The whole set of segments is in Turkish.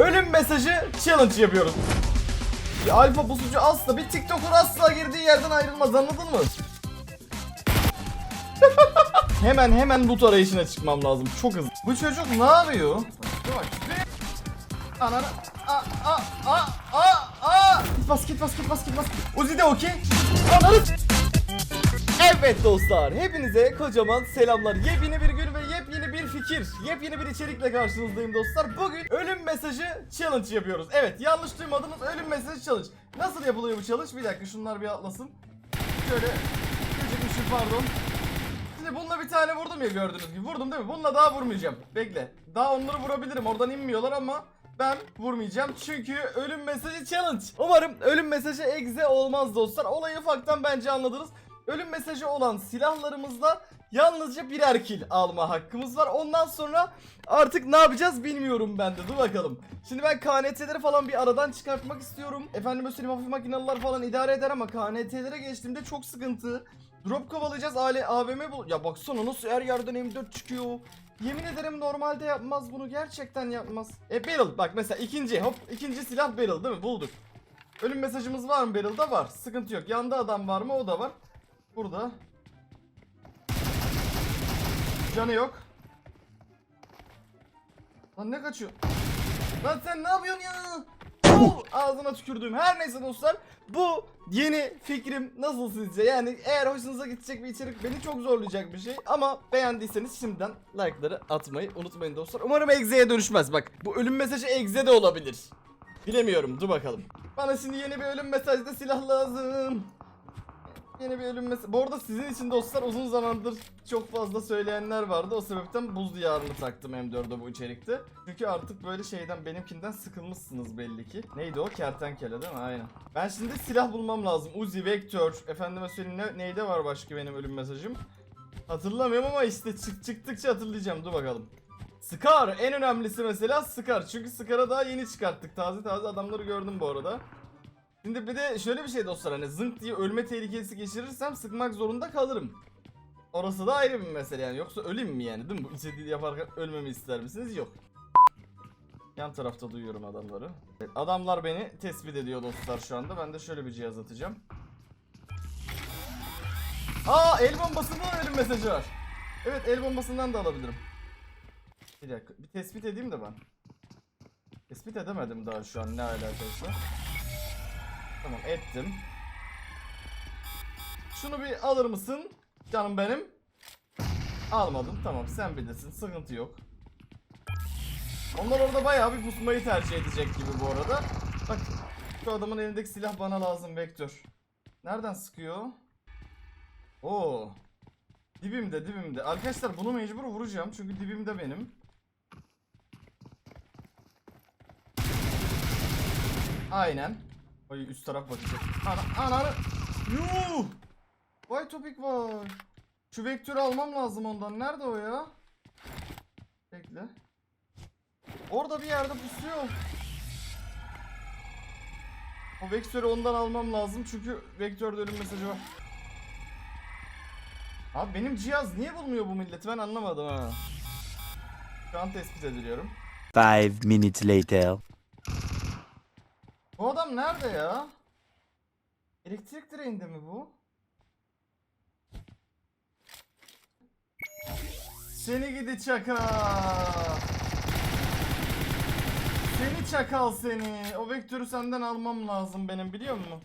ölüm mesajı challenge yapıyoruz. Bir alfa pusucu asla bir TikToker asla girdiği yerden ayrılmaz anladın mı? hemen hemen loot arayışına çıkmam lazım çok hızlı. Bu çocuk ne yapıyor? Ananı a a a a a Git bas git bas git bas git bas. Uzi de okey. Ananı Evet dostlar, hepinize kocaman selamlar. Yepyeni bir gün ve fikir, yepyeni bir içerikle karşınızdayım dostlar. Bugün ölüm mesajı challenge yapıyoruz. Evet, yanlış duymadınız, ölüm mesajı challenge. Nasıl yapılıyor bu challenge? Bir dakika şunlar bir atlasın. Şöyle, küçük bir şey pardon. Şimdi bununla bir tane vurdum ya gördüğünüz gibi. Vurdum değil mi? Bununla daha vurmayacağım. Bekle. Daha onları vurabilirim. Oradan inmiyorlar ama ben vurmayacağım. Çünkü ölüm mesajı challenge. Umarım ölüm mesajı egze olmaz dostlar. Olayı ufaktan bence anladınız. Ölüm mesajı olan silahlarımızla yalnızca birer kill alma hakkımız var. Ondan sonra artık ne yapacağız bilmiyorum ben de. Dur bakalım. Şimdi ben KNT'leri falan bir aradan çıkartmak istiyorum. Efendim söyleyeyim hafif makinalılar falan idare eder ama KNT'lere geçtiğimde çok sıkıntı. Drop kovalayacağız aile AVM bul. Ya baksana nasıl her yerden M4 çıkıyor. Yemin ederim normalde yapmaz bunu gerçekten yapmaz. E barrel bak mesela ikinci hop ikinci silah barrel değil mi bulduk. Ölüm mesajımız var mı barrel'da var sıkıntı yok. Yanda adam var mı o da var. Burada. Canı yok. Lan ne kaçıyor? Lan sen ne yapıyorsun ya? Oh, Ağzına tükürdüğüm. Her neyse dostlar bu yeni fikrim nasıl sizce? Yani eğer hoşunuza gidecek bir içerik beni çok zorlayacak bir şey. Ama beğendiyseniz şimdiden like'ları atmayı unutmayın dostlar. Umarım egzeye dönüşmez. Bak bu ölüm mesajı egze de olabilir. Bilemiyorum dur bakalım. Bana şimdi yeni bir ölüm mesajda silah lazım Yeni bir ölüm mesajı. Bu arada sizin için dostlar uzun zamandır çok fazla söyleyenler vardı. O sebepten buz diyarını taktım M4'e bu içerikte. Çünkü artık böyle şeyden benimkinden sıkılmışsınız belli ki. Neydi o? Kertenkele değil mi? Aynen. Ben şimdi silah bulmam lazım. Uzi, Vektör, efendime söyleyeyim ne, neyde var başka benim ölüm mesajım? Hatırlamıyorum ama işte çık çıktıkça hatırlayacağım. Dur bakalım. Scar en önemlisi mesela Scar. Çünkü Scar'a daha yeni çıkarttık. Taze taze adamları gördüm bu arada. Şimdi bir de şöyle bir şey dostlar hani zınk diye ölme tehlikesi geçirirsem sıkmak zorunda kalırım. Orası da ayrı bir mesele yani yoksa öleyim mi yani değil mi? Bu istediği yaparken ölmemi ister misiniz? Yok. Yan tarafta duyuyorum adamları. Evet, adamlar beni tespit ediyor dostlar şu anda. Ben de şöyle bir cihaz atacağım. Aa el bombasından ölüm mesajı var. Evet el bombasından da alabilirim. Bir dakika bir tespit edeyim de ben. Tespit edemedim daha şu an ne alakası. Tamam ettim. Şunu bir alır mısın? Canım benim. Almadım. Tamam sen bilirsin. Sıkıntı yok. Onlar orada bayağı bir pusmayı tercih edecek gibi bu arada. Bak şu adamın elindeki silah bana lazım Vektör. Nereden sıkıyor? Oo. Dibimde dibimde. Arkadaşlar bunu mecbur vuracağım çünkü dibimde benim. Aynen. Ay üst taraf bakacak. Ana ananı. Yuh! Vay topik var. Şu vektörü almam lazım ondan. Nerede o ya? Bekle. Orada bir yerde pusuyor. O vektörü ondan almam lazım çünkü vektörde ölüm mesajı var. Abi benim cihaz niye bulmuyor bu milleti ben anlamadım ha. Şu an tespit ediliyorum. Five minutes later. Bu adam nerede ya? Elektrik direğinde mi bu? Seni gidi çakal. Seni çakal seni. O vektörü senden almam lazım benim biliyor musun?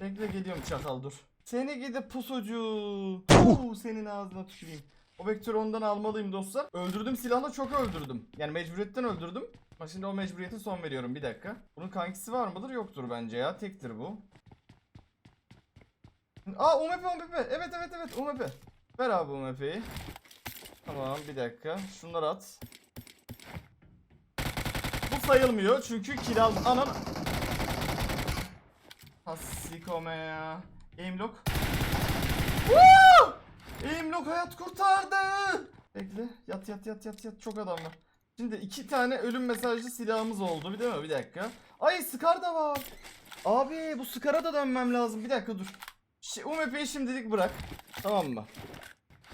Bekle geliyorum çakal dur. Seni gidi pusucu. Puh, senin ağzına tüküreyim. O vektörü ondan almalıyım dostlar. Öldürdüm silahla çok öldürdüm. Yani mecburiyetten öldürdüm. Ama şimdi o mecburiyete son veriyorum bir dakika. Bunun kankisi var mıdır? Yoktur bence ya. Tektir bu. Aa UMP UMP. Evet evet evet UMP. Ver abi UMP'yi. Tamam bir dakika. Şunları at. Bu sayılmıyor çünkü kill alma. Anan. Hasikome ya. Aim lock. Woo! Aim lock hayat kurtardı. Bekle. Yat yat yat yat yat. Çok adam var. Şimdi iki tane ölüm mesajlı silahımız oldu. Bir değil mi? Bir dakika. Ay Scar da var. Abi bu Scar'a da dönmem lazım. Bir dakika dur. Şi UMP'yi şimdilik bırak. Tamam mı?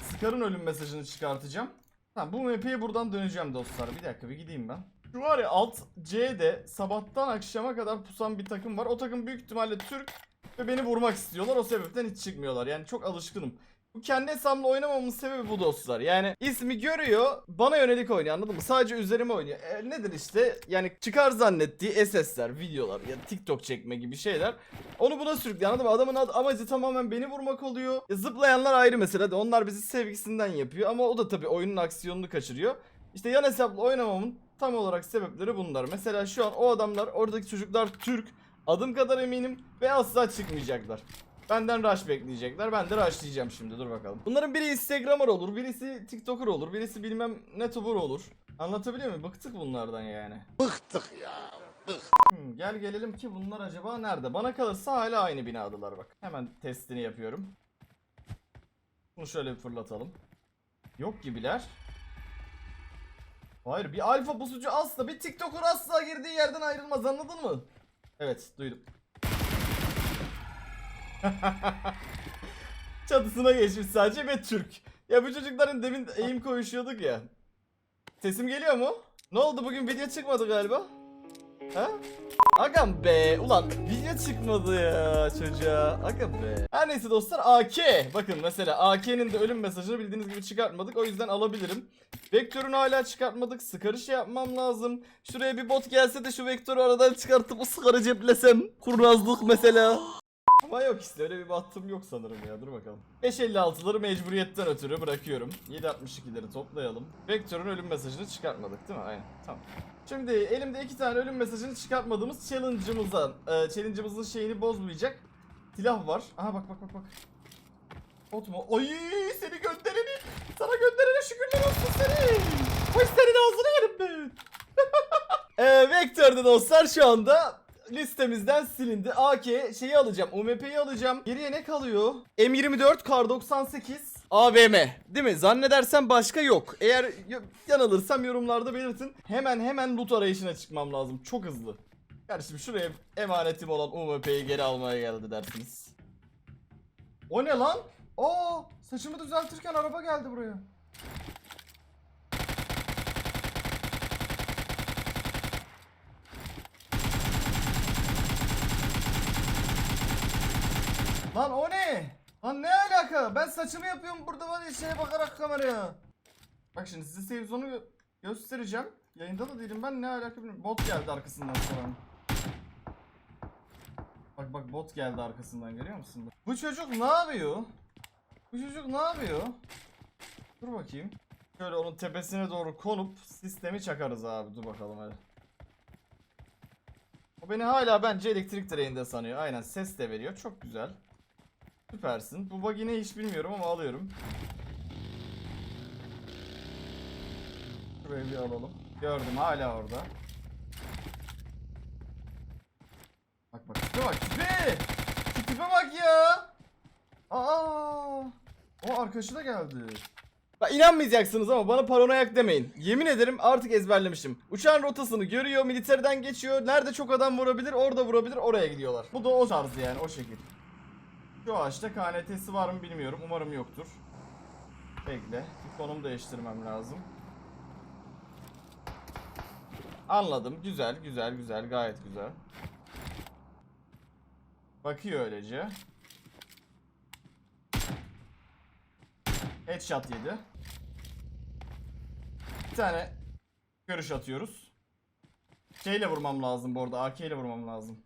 Scar'ın ölüm mesajını çıkartacağım. Tamam bu UMP'ye buradan döneceğim dostlar. Bir dakika bir gideyim ben. Şu var ya alt C'de sabahtan akşama kadar pusan bir takım var. O takım büyük ihtimalle Türk ve beni vurmak istiyorlar. O sebepten hiç çıkmıyorlar. Yani çok alışkınım. Bu kendi hesabımla oynamamın sebebi bu dostlar. Yani ismi görüyor, bana yönelik oynuyor anladın mı? Sadece üzerime oynuyor. E, nedir işte? Yani çıkar zannettiği SS'ler, videolar ya TikTok çekme gibi şeyler. Onu buna sürüklüyor anladın mı? Adamın ad- amacı tamamen beni vurmak oluyor. E, zıplayanlar ayrı mesele de onlar bizi sevgisinden yapıyor. Ama o da tabii oyunun aksiyonunu kaçırıyor. İşte yan hesapla oynamamın tam olarak sebepleri bunlar. Mesela şu an o adamlar, oradaki çocuklar Türk. Adım kadar eminim ve asla çıkmayacaklar. Benden rush bekleyecekler. Ben de rushlayacağım şimdi. Dur bakalım. Bunların biri Instagramer olur, birisi TikToker olur, birisi bilmem ne tuber olur. Anlatabiliyor muyum? Bıktık bunlardan yani. Bıktık ya. Hmm, gel gelelim ki bunlar acaba nerede? Bana kalırsa hala aynı binadalar bak. Hemen testini yapıyorum. Bunu şöyle bir fırlatalım. Yok gibiler. Hayır bir alfa pusucu asla bir tiktoker asla girdiği yerden ayrılmaz anladın mı? Evet duydum. Çatısına geçmiş sadece ve Türk. Ya bu çocukların demin eğim koyuşuyorduk ya. Sesim geliyor mu? Ne oldu bugün? Video çıkmadı galiba? Ha? Agam be. Ulan video çıkmadı ya çocuğa. Agam be. Her neyse dostlar AK Bakın mesela AK'nin de ölüm mesajını bildiğiniz gibi çıkartmadık. O yüzden alabilirim. Vektörünü hala çıkartmadık. Sıkarı şey yapmam lazım. Şuraya bir bot gelse de şu vektörü aradan çıkartıp o sıkarı ceplesem. Kurnazlık mesela ama yok işte öyle bir bahtım yok sanırım ya dur bakalım 5.56'ları mecburiyetten ötürü bırakıyorum 7.62'leri toplayalım Vektörün ölüm mesajını çıkartmadık değil mi? Aynen tamam Şimdi elimde iki tane ölüm mesajını çıkartmadığımız challenge'ımıza, e, challenge'ımızın şeyini bozmayacak silah var. Aha bak bak bak bak. Bot mu? Ay seni göndereni, sana gönderene şükürler olsun seni. Ay senin ağzını yerim ben. e, Vektör'de dostlar şu anda listemizden silindi. AK şeyi alacağım. UMP'yi alacağım. Geriye ne kalıyor? M24 Kar 98 AVM. Değil mi? Zannedersem başka yok. Eğer yanılırsam yorumlarda belirtin. Hemen hemen loot arayışına çıkmam lazım. Çok hızlı. Kardeşim şuraya emanetim olan UMP'yi geri almaya geldi dersiniz. O ne lan? Aa, saçımı düzeltirken araba geldi buraya. Lan o ne? Lan ne alaka? Ben saçımı yapıyorum burada var ya şeye bakarak kameraya. Bak şimdi size save zone'u gö- göstereceğim. Yayında da değilim ben ne alaka bilmiyorum. Bot geldi arkasından sonra. Bak bak bot geldi arkasından görüyor musun? Bu çocuk ne yapıyor? Bu çocuk ne yapıyor? Dur bakayım. Şöyle onun tepesine doğru konup sistemi çakarız abi. Dur bakalım hadi. O beni hala bence elektrik direğinde sanıyor. Aynen ses de veriyor. Çok güzel. Süpersin. Bu bug'i ne hiç bilmiyorum ama alıyorum. Şurayı bir alalım. Gördüm hala orada. Bak bak tipe bak tipe. Şu tipe bak ya. Aa. O arkadaşı da geldi. Bak inanmayacaksınız ama bana paranoyak demeyin. Yemin ederim artık ezberlemişim. Uçağın rotasını görüyor, militerden geçiyor. Nerede çok adam vurabilir, orada vurabilir, oraya gidiyorlar. Bu da o tarzı yani, o şekil. Şu ağaçta KNT'si var mı bilmiyorum. Umarım yoktur. Bekle. Konum değiştirmem lazım. Anladım. Güzel, güzel, güzel. Gayet güzel. Bakıyor öylece. Headshot yedi. Bir tane görüş atıyoruz. Şeyle vurmam lazım bu arada. AK ile vurmam lazım.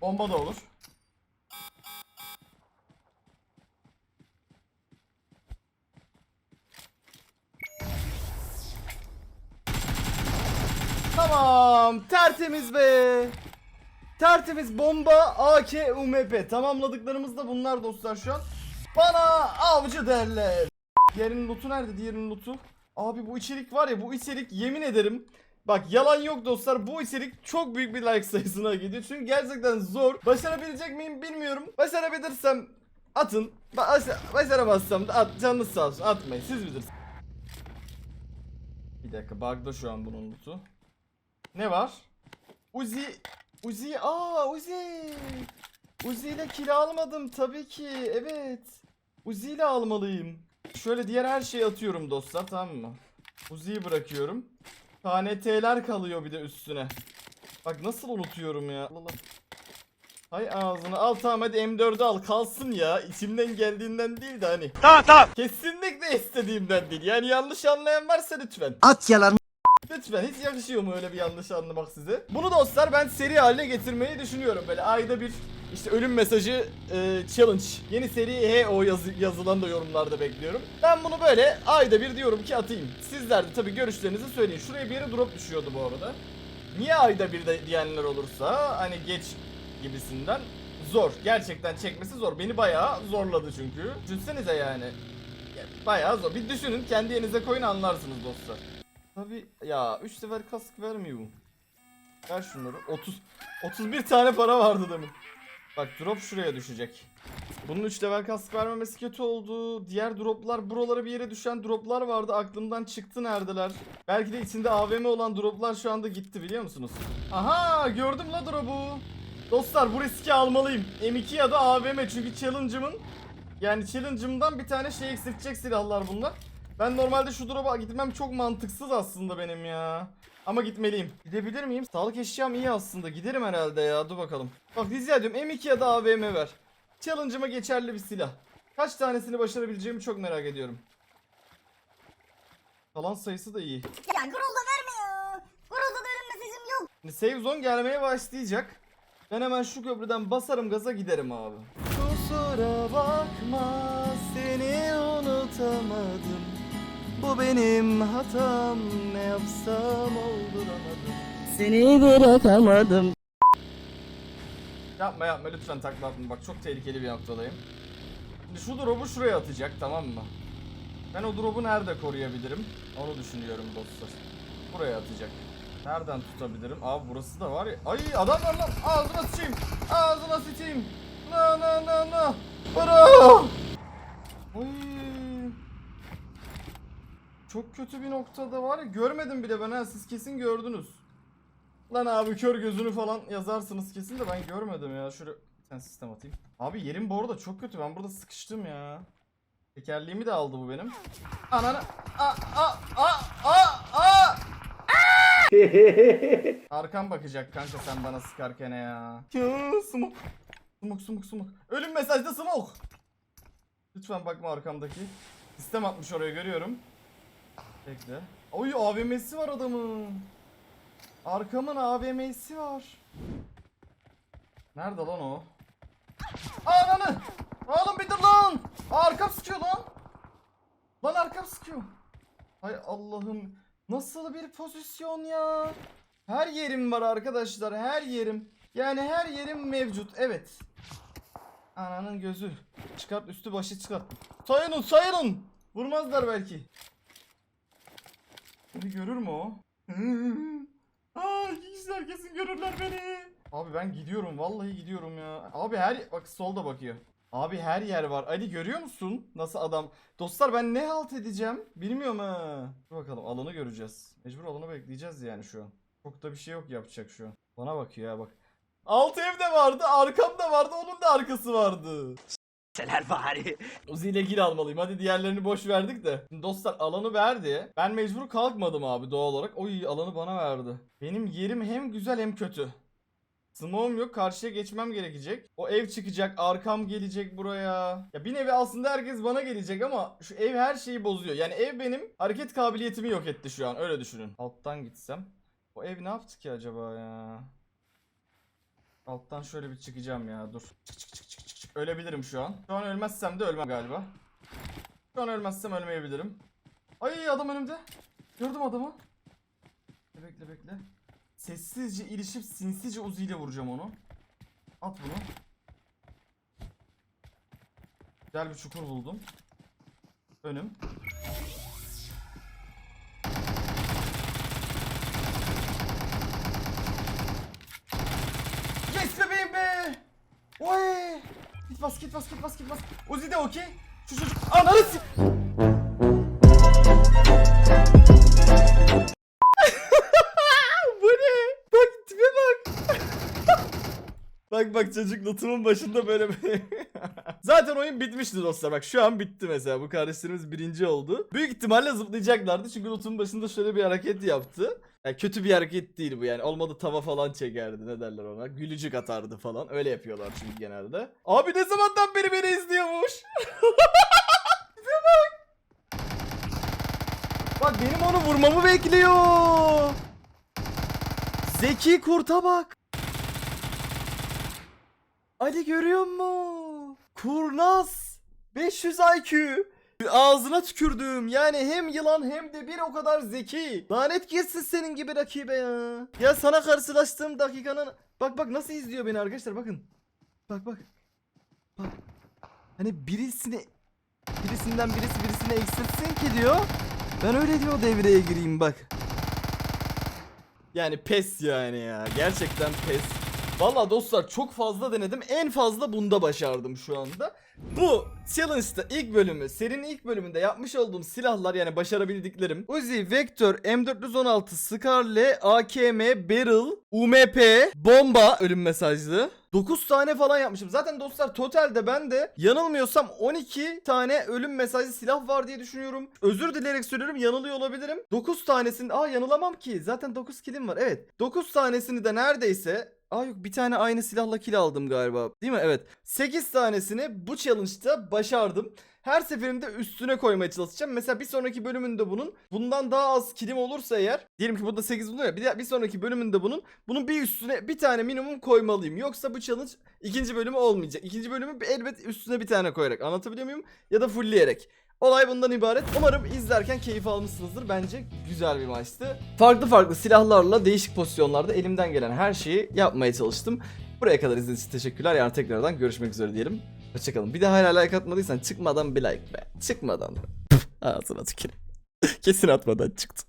Bomba da olur. Tamam. Tertemiz be. Tertemiz bomba AK UMP. Tamamladıklarımız da bunlar dostlar şu an. Bana avcı derler. Diğerinin lootu nerede? Diğerinin lootu. Abi bu içerik var ya bu içerik yemin ederim. Bak yalan yok dostlar bu içerik çok büyük bir like sayısına gidiyor. Çünkü gerçekten zor. Başarabilecek miyim bilmiyorum. Başarabilirsem atın. Ba- Başaramazsam da at. Canınız sağ olsun atmayın siz bilirsiniz. Bir dakika bug'da şu an bunun lootu. Ne var? Uzi Uzi aa Uzi Uzi ile kill almadım tabii ki evet Uzi ile almalıyım Şöyle diğer her şeyi atıyorum dostlar tamam mı Uzi'yi bırakıyorum. KNT'ler kalıyor bir de üstüne. Bak nasıl unutuyorum ya. Allah. Hay ağzını al tamam hadi M4'ü al kalsın ya. İçimden geldiğinden değil de hani. Tamam tamam. Kesinlikle istediğimden değil. Yani yanlış anlayan varsa lütfen. At yalan. Lütfen hiç yakışıyor mu öyle bir yanlış anlamak size? Bunu dostlar ben seri haline getirmeyi düşünüyorum. Böyle ayda bir işte ölüm mesajı e, challenge. Yeni seri he o yazı, yazılan da yorumlarda bekliyorum. Ben bunu böyle ayda bir diyorum ki atayım. Sizler de tabii görüşlerinizi söyleyin. Şuraya bir yere drop düşüyordu bu arada. Niye ayda bir de diyenler olursa hani geç gibisinden zor. Gerçekten çekmesi zor. Beni bayağı zorladı çünkü. Düşünsenize yani. Ya, Bayağı zor. Bir düşünün kendi yerinize koyun anlarsınız dostlar. Tabi ya 3 sefer kask vermiyor. Ver şunları. 30 31 tane para vardı demin. Bak drop şuraya düşecek. Bunun 3 level kask vermemesi kötü oldu. Diğer droplar buralara bir yere düşen droplar vardı. Aklımdan çıktı neredeler? Belki de içinde AVM olan droplar şu anda gitti biliyor musunuz? Aha gördüm la drop'u. Dostlar bu riski almalıyım. M2 ya da AVM çünkü challenge'ımın yani challenge'ımdan bir tane şey eksiltecek silahlar bunlar. Ben normalde şu drop'a gitmem çok mantıksız aslında benim ya. Ama gitmeliyim. Gidebilir miyim? Sağlık eşyam iyi aslında. Giderim herhalde ya. Dur bakalım. Bak rica ediyorum M2 ya da AVM ver. Challenge'ıma geçerli bir silah. Kaç tanesini başarabileceğimi çok merak ediyorum. Kalan sayısı da iyi. Ya Grolda verme ya. Grolda da ölüm mesajım yok. Şimdi save zone gelmeye başlayacak. Ben hemen şu köprüden basarım gaza giderim abi. Kusura bakma seni unutamadım. Bu benim hatam ne yapsam olduramadım. Seni bırakamadım. Yapma yapma lütfen takla atma bak çok tehlikeli bir noktadayım. Şimdi şu drop'u şuraya atacak tamam mı? Ben o drop'u nerede koruyabilirim? Onu düşünüyorum dostlar. Buraya atacak. Nereden tutabilirim? Abi burası da var ya. Ay adam var lan. Ağzına sıçayım. Ağzına sıçayım. Na na na na. Bro. Ay. Çok kötü bir noktada var ya. Görmedim bile ben ha. Siz kesin gördünüz. Lan abi kör gözünü falan yazarsınız kesin de ben görmedim ya. Şöyle bir tane sistem atayım. Abi yerim bu arada çok kötü. Ben burada sıkıştım ya. Tekerliğimi de aldı bu benim. Ananı. A a a a a. Arkam bakacak kanka sen bana sıkarken ya. Smoke. Smoke smoke smoke. Ölüm mesajda smoke. Lütfen bakma arkamdaki. Sistem atmış oraya görüyorum. Bekle. Oy AVM'si var adamın. Arkamın AVM'si var. Nerede lan o? Ananı! Oğlum bir dur lan! Arkam sıkıyor lan! Lan arkam sıkıyor. Hay Allah'ım. Nasıl bir pozisyon ya? Her yerim var arkadaşlar. Her yerim. Yani her yerim mevcut. Evet. Ananın gözü. Çıkart üstü başı çıkart. Sayının sayının. Vurmazlar belki. Beni görür mü o? Aa kesin görürler beni. Abi ben gidiyorum vallahi gidiyorum ya. Abi her bak solda bakıyor. Abi her yer var. Ali görüyor musun? Nasıl adam? Dostlar ben ne halt edeceğim? Bilmiyorum ha. Dur bakalım alanı göreceğiz. Mecbur alanı bekleyeceğiz yani şu an. Çok da bir şey yok yapacak şu an. Bana bakıyor ya bak. Alt evde vardı, arkamda vardı, onun da arkası vardı. Seler bari. Uzi ile kill almalıyım. Hadi diğerlerini boş verdik de. Şimdi dostlar alanı verdi. Ben mecbur kalkmadım abi doğal olarak. Oy alanı bana verdi. Benim yerim hem güzel hem kötü. Smoke'um yok. Karşıya geçmem gerekecek. O ev çıkacak. Arkam gelecek buraya. Ya bir nevi aslında herkes bana gelecek ama şu ev her şeyi bozuyor. Yani ev benim hareket kabiliyetimi yok etti şu an. Öyle düşünün. Alttan gitsem. O ev ne yaptı ki acaba ya? Alttan şöyle bir çıkacağım ya. Dur. Çık çık çık çık çık. Ölebilirim şu an. Şu an ölmezsem de ölmem galiba. Şu an ölmezsem ölmeyebilirim. Ay adam önümde. Gördüm adamı. Bekle bekle. Sessizce ilişip sinsice Uzi ile vuracağım onu. At bunu. Güzel bir çukur buldum. Önüm. Oy! Git bas git bas git bas git bas. Uzi de okey. Şu çocuk ananı si- Bu ne? Bak tipe bak. bak bak çocuk notumun başında böyle böyle. Zaten oyun bitmişti dostlar. Bak şu an bitti mesela. Bu kardeşlerimiz birinci oldu. Büyük ihtimalle zıplayacaklardı. Çünkü Lut'un başında şöyle bir hareket yaptı. Yani kötü bir hareket değil bu yani. Olmadı tava falan çekerdi. Ne derler ona? Gülücük atardı falan. Öyle yapıyorlar çünkü genelde. Abi ne zamandan beri beni izliyormuş? Bak. Benim onu vurmamı bekliyor. Zeki kurta bak. Ali görüyor mu? Kurnaz. 500 IQ. Ağzına tükürdüm. Yani hem yılan hem de bir o kadar zeki. Lanet girsin senin gibi rakibe ya. Ya sana karşılaştığım dakikanın... Bak bak nasıl izliyor beni arkadaşlar bakın. Bak bak. Bak. Hani birisini... Birisinden birisi birisine eksiltsin ki diyor. Ben öyle diyor devreye gireyim bak. Yani pes yani ya. Gerçekten pes. Valla dostlar çok fazla denedim. En fazla bunda başardım şu anda. Bu challenge'da ilk bölümü, serinin ilk bölümünde yapmış olduğum silahlar yani başarabildiklerim. Uzi, Vector, M416, Scarlet, AKM, Barrel, UMP, bomba, ölüm mesajlı. 9 tane falan yapmışım. Zaten dostlar totalde ben de yanılmıyorsam 12 tane ölüm mesajlı silah var diye düşünüyorum. Özür dileyerek söylüyorum yanılıyor olabilirim. 9 tanesini... Aa yanılamam ki. Zaten 9 kilim var. Evet. 9 tanesini de neredeyse... Aa yok bir tane aynı silahla kill aldım galiba. Değil mi? Evet. 8 tanesini bu challenge'da başardım. Her seferinde üstüne koymaya çalışacağım. Mesela bir sonraki bölümünde bunun bundan daha az kilim olursa eğer diyelim ki burada 8 buluyor ya bir, bir sonraki bölümünde bunun bunun bir üstüne bir tane minimum koymalıyım. Yoksa bu challenge ikinci bölümü olmayacak. İkinci bölümü elbet üstüne bir tane koyarak anlatabiliyor muyum? Ya da fullleyerek. Olay bundan ibaret. Umarım izlerken keyif almışsınızdır. Bence güzel bir maçtı. Farklı farklı silahlarla değişik pozisyonlarda elimden gelen her şeyi yapmaya çalıştım. Buraya kadar izlediğiniz için teşekkürler. Yarın tekrardan görüşmek üzere diyelim. Hoşçakalın. Bir de hala like atmadıysan çıkmadan bir like be. Çıkmadan. Ağzına tüküreyim. Kesin atmadan çıktı.